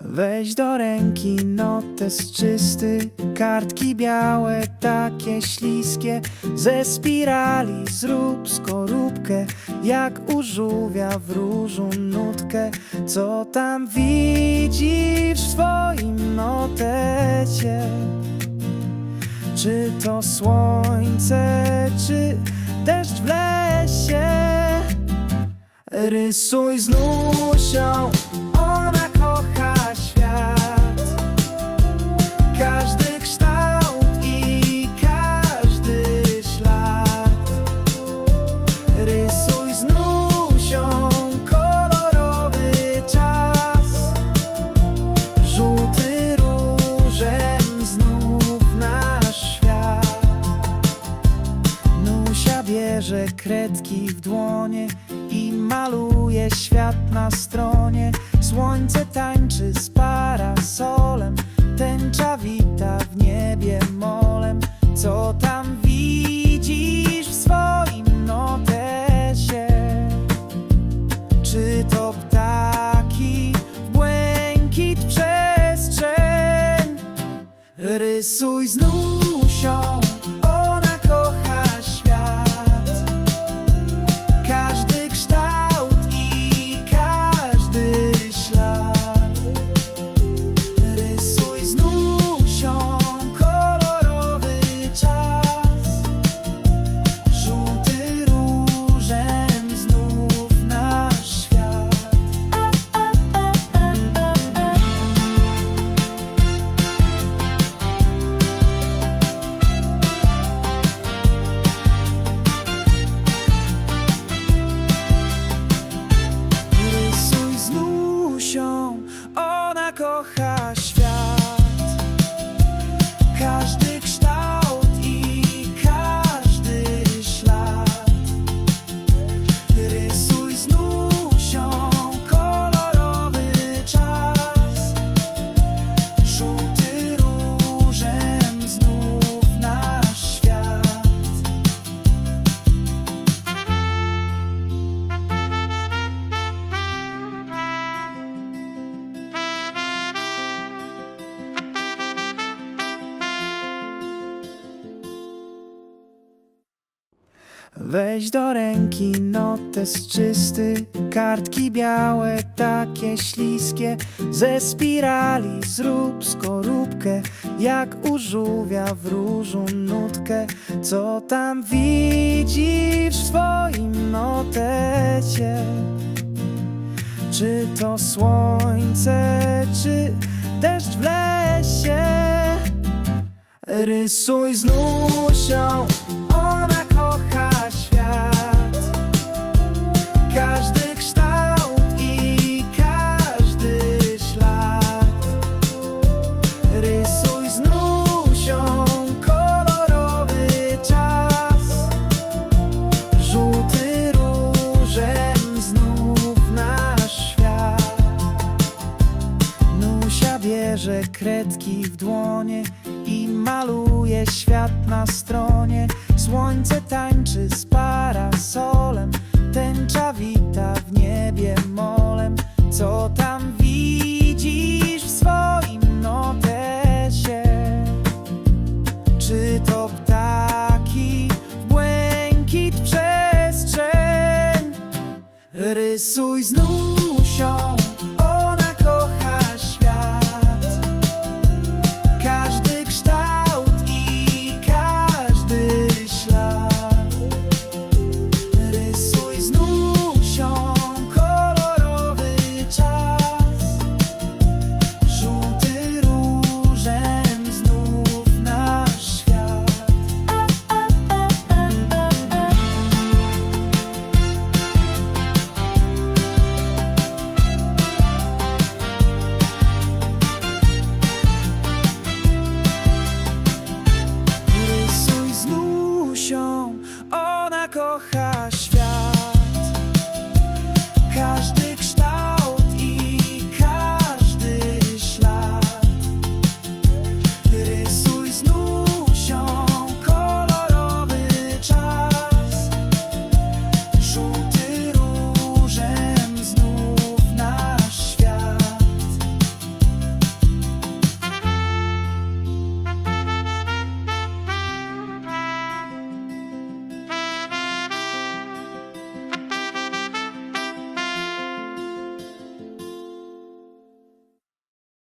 Weź do ręki notes czysty, kartki białe, takie śliskie, ze spirali zrób skorupkę, jak u żółwia w różu nutkę, co tam widzisz w swoim notecie? Czy to słońce, czy deszcz w lesie? Rysuj z Nusią, Rysuj z Nusią, kolorowy czas. Żółty różem znów nasz świat. Nusia bierze kredki w dłonie i maluje świat na stronie. Słońce tańczy z Rysuj z Nusią, кохання. Weź do ręki notes czysty, kartki białe, takie śliskie, ze spirali zrób skorupkę, jak u żółwia w różu nutkę, co tam widzisz w swoim notecie? Czy to słońce, czy deszcz w lesie? Rysuj z Nusią, Rysuj z kolorowy czas. Żółty różem znów nasz świat. Nusia bierze kredki w dłonie i maluje świat na stronie. Słońce tańczy z always know, Sean.